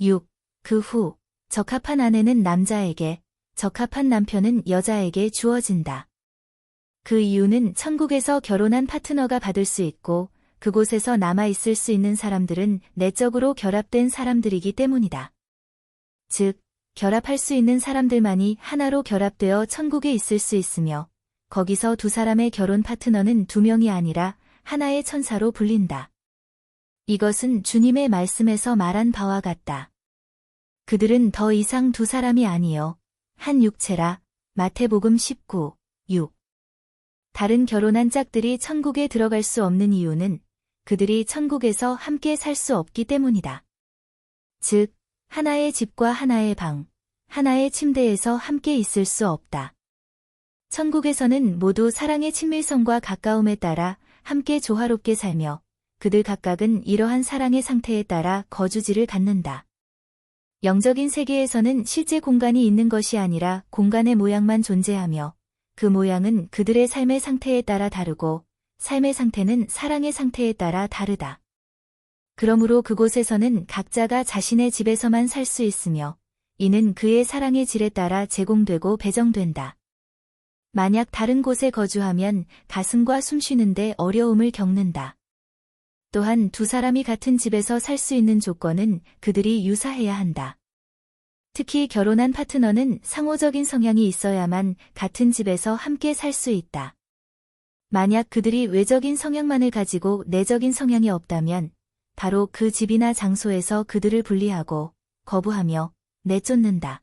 6. 그 후, 적합한 아내는 남자에게, 적합한 남편은 여자에게 주어진다. 그 이유는 천국에서 결혼한 파트너가 받을 수 있고, 그곳에서 남아있을 수 있는 사람들은 내적으로 결합된 사람들이기 때문이다. 즉, 결합할 수 있는 사람들만이 하나로 결합되어 천국에 있을 수 있으며, 거기서 두 사람의 결혼 파트너는 두 명이 아니라 하나의 천사로 불린다. 이것은 주님의 말씀에서 말한 바와 같다. 그들은 더 이상 두 사람이 아니요. 한 육체라. 마태복음 19, 6. 다른 결혼한 짝들이 천국에 들어갈 수 없는 이유는 그들이 천국에서 함께 살 수 없기 때문이다. 즉, 하나의 집과 하나의 방, 하나의 침대에서 함께 있을 수 없다. 천국에서는 모두 사랑의 친밀성과 가까움에 따라 함께 조화롭게 살며 그들 각각은 이러한 사랑의 상태에 따라 거주지를 갖는다. 영적인 세계에서는 실제 공간이 있는 것이 아니라 공간의 모양만 존재하며 그 모양은 그들의 삶의 상태에 따라 다르고 삶의 상태는 사랑의 상태에 따라 다르다. 그러므로 그곳에서는 각자가 자신의 집에서만 살 수 있으며 이는 그의 사랑의 질에 따라 제공되고 배정된다. 만약 다른 곳에 거주하면 가슴과 숨쉬는데 어려움을 겪는다. 또한 두 사람이 같은 집에서 살 수 있는 조건은 그들이 유사해야 한다. 특히 결혼한 파트너는 상호적인 성향이 있어야만 같은 집에서 함께 살 수 있다. 만약 그들이 외적인 성향만을 가지고 내적인 성향이 없다면 바로 그 집이나 장소에서 그들을 분리하고 거부하며 내쫓는다.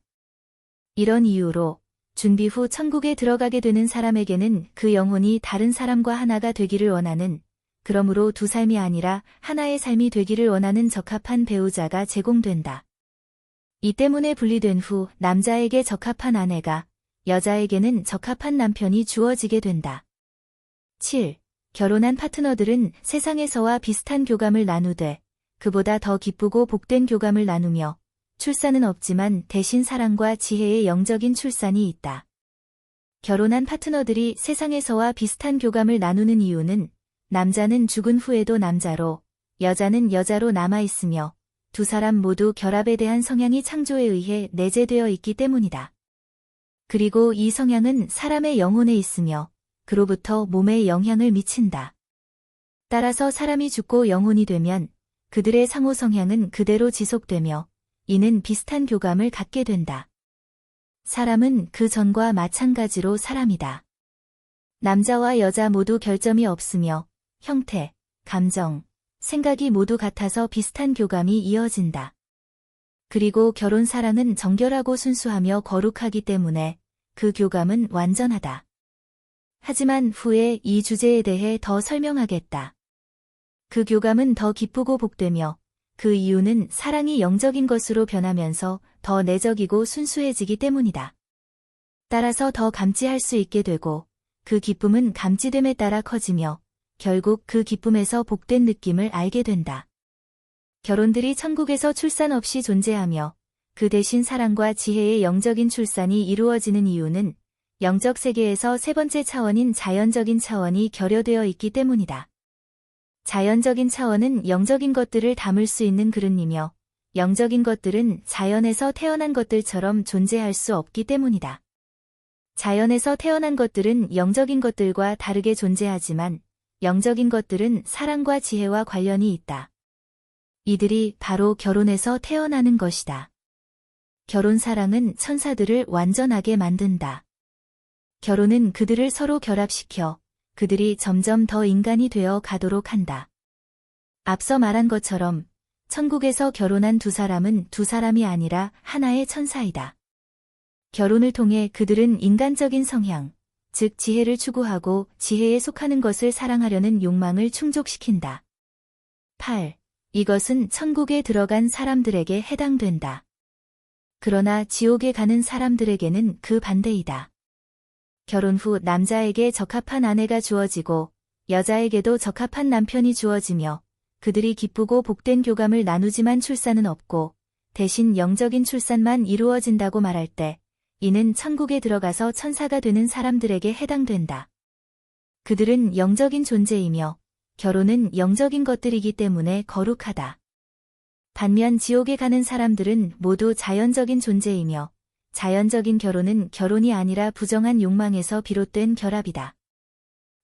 이런 이유로 준비 후 천국에 들어가게 되는 사람에게는 그 영혼이 다른 사람과 하나가 되기를 원하는 그러므로 두 삶이 아니라 하나의 삶이 되기를 원하는 적합한 배우자가 제공된다. 이 때문에 분리된 후 남자에게 적합한 아내가 여자에게는 적합한 남편이 주어지게 된다. 7. 결혼한 파트너들은 세상에서와 비슷한 교감을 나누되 그보다 더 기쁘고 복된 교감을 나누며 출산은 없지만 대신 사랑과 지혜의 영적인 출산이 있다. 결혼한 파트너들이 세상에서와 비슷한 교감을 나누는 이유는 남자는 죽은 후에도 남자로, 여자는 여자로 남아있으며 두 사람 모두 결합에 대한 성향이 창조에 의해 내재되어 있기 때문이다. 그리고 이 성향은 사람의 영혼에 있으며 그로부터 몸에 영향을 미친다. 따라서 사람이 죽고 영혼이 되면 그들의 상호 성향은 그대로 지속되며 이는 비슷한 교감을 갖게 된다. 사람은 그 전과 마찬가지로 사람이다. 남자와 여자 모두 결점이 없으며 형태, 감정, 생각이 모두 같아서 비슷한 교감이 이어진다. 그리고 결혼 사랑은 정결하고 순수하며 거룩하기 때문에 그 교감은 완전하다. 하지만 후에 이 주제에 대해 더 설명하겠다. 그 교감은 더 기쁘고 복되며 그 이유는 사랑이 영적인 것으로 변하면서 더 내적이고 순수해지기 때문이다. 따라서 더 감지할 수 있게 되고 그 기쁨은 감지됨에 따라 커지며 결국 그 기쁨에서 복된 느낌을 알게 된다. 결혼들이 천국에서 출산 없이 존재하며 그 대신 사랑과 지혜의 영적인 출산이 이루어지는 이유는 영적 세계에서 세 번째 차원인 자연적인 차원이 결여되어 있기 때문이다. 자연적인 차원은 영적인 것들을 담을 수 있는 그릇이며 영적인 것들은 자연에서 태어난 것들처럼 존재할 수 없기 때문이다. 자연에서 태어난 것들은 영적인 것들과 다르게 존재하지만 영적인 것들은 사랑과 지혜와 관련이 있다. 이들이 바로 결혼에서 태어나는 것이다. 결혼 사랑은 천사들을 완전하게 만든다. 결혼은 그들을 서로 결합시켜 그들이 점점 더 인간이 되어 가도록 한다. 앞서 말한 것처럼 천국에서 결혼한 두 사람은 두 사람이 아니라 하나의 천사이다. 결혼을 통해 그들은 인간적인 성향, 즉 지혜를 추구하고 지혜에 속하는 것을 사랑하려는 욕망을 충족시킨다. 8. 이것은 천국에 들어간 사람들에게 해당된다. 그러나 지옥에 가는 사람들에게는 그 반대이다. 결혼 후 남자에게 적합한 아내가 주어지고 여자에게도 적합한 남편이 주어지며 그들이 기쁘고 복된 교감을 나누지만 출산은 없고 대신 영적인 출산만 이루어진다고 말할 때 이는 천국에 들어가서 천사가 되는 사람들에게 해당된다. 그들은 영적인 존재이며 결혼은 영적인 것들이기 때문에 거룩하다. 반면 지옥에 가는 사람들은 모두 자연적인 존재이며 자연적인 결혼은 결혼이 아니라 부정한 욕망에서 비롯된 결합이다.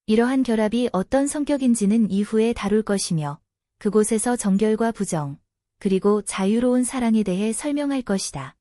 이러한 결합이 어떤 성격인지는 이후에 다룰 것이며 그곳에서 정결과 부정, 그리고 자유로운 사랑에 대해 설명할 것이다.